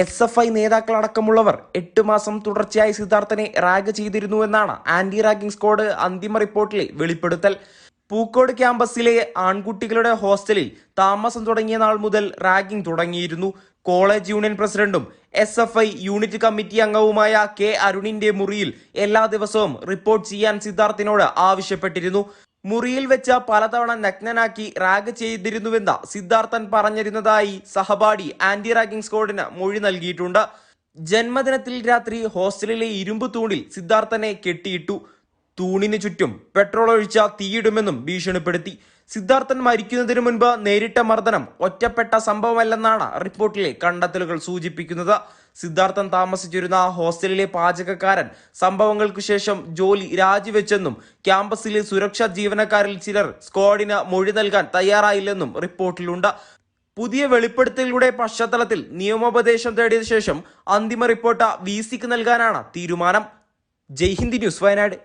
S F I നേതാക്കളടക്കമുള്ളവർ എട്ട് മാസം തുടർച്ചയായി സിദ്ധാർത്ഥനെ റാഗ് ചെയ്തിരുന്നുവെന്നാണ് ആന്റി റാഗിംഗ് സ്ക്വാഡ് അന്തിമ റിപ്പോർട്ടിലെ വെളിപ്പെടുത്തൽ. പൂക്കോട് ക്യാമ്പസിലെ ആൺകുട്ടികളുടെ ഹോസ്റ്റലിൽ താമസം തുടങ്ങിയ നാൾ മുതൽ റാഗിംഗ് തുടങ്ങിയിരുന്നു. കോളേജ് യൂണിയൻ പ്രസിഡന്റും S F I unit committee അംഗവുമായ കെ അരുണിന്റെ മുറിയിൽ എല്ലാ ദിവസവും റിപ്പോർട്ട് ചെയ്യാൻ സിദ്ധാർത്ഥിനോട് ആവശ്യപ്പെട്ടിരുന്നു. മുറിയിൽ വെച്ച പലതവണ നഗ്നനാക്കി റാഗ് ചെയ്തിരുന്നുവെന്ന സിദ്ധാർത്ഥൻ പറഞ്ഞിരുന്നതായി സഹപാഠി ആന്റി റാഗിംഗ് സ്ക്വാഡിന് മൊഴി നൽകിയിട്ടുണ്ട്. ജന്മദിനത്തിൽ രാത്രി ഹോസ്റ്റലിലെ ഇരുമ്പ് തൂണിൽ സിദ്ധാർത്ഥനെ കെട്ടിയിട്ടു. തൂണിന് ചുറ്റും പെട്രോൾ ഒഴിച്ച തീയിടുമെന്നും ഭീഷണിപ്പെടുത്തി. സിദ്ധാർത്ഥൻ മരിക്കുന്നതിന് മുൻപ് നേരിട്ട മർദ്ദനം ഒറ്റപ്പെട്ട സംഭവമല്ലെന്നാണ് റിപ്പോർട്ടിലെ കണ്ടെത്തലുകൾ സൂചിപ്പിക്കുന്നത്. സിദ്ധാർത്ഥൻ താമസിച്ചിരുന്ന ഹോസ്റ്റലിലെ പാചകക്കാരൻ സംഭവങ്ങൾക്ക് ശേഷം ജോലി രാജിവെച്ചെന്നും ക്യാമ്പസിലെ സുരക്ഷാ ജീവനക്കാരിൽ ചിലർ സ്ക്വാഡിന് മൊഴി നൽകാൻ തയ്യാറായില്ലെന്നും റിപ്പോർട്ടിലുണ്ട്. പുതിയ വെളിപ്പെടുത്തലുകളുടെ പശ്ചാത്തലത്തിൽ നിയമോപദേശം തേടിയ ശേഷം അന്തിമ റിപ്പോർട്ട് വി സിക്ക് നൽകാനാണ് തീരുമാനം. ജയ് ഹിന്ദ് ന്യൂസ് വയനാട്.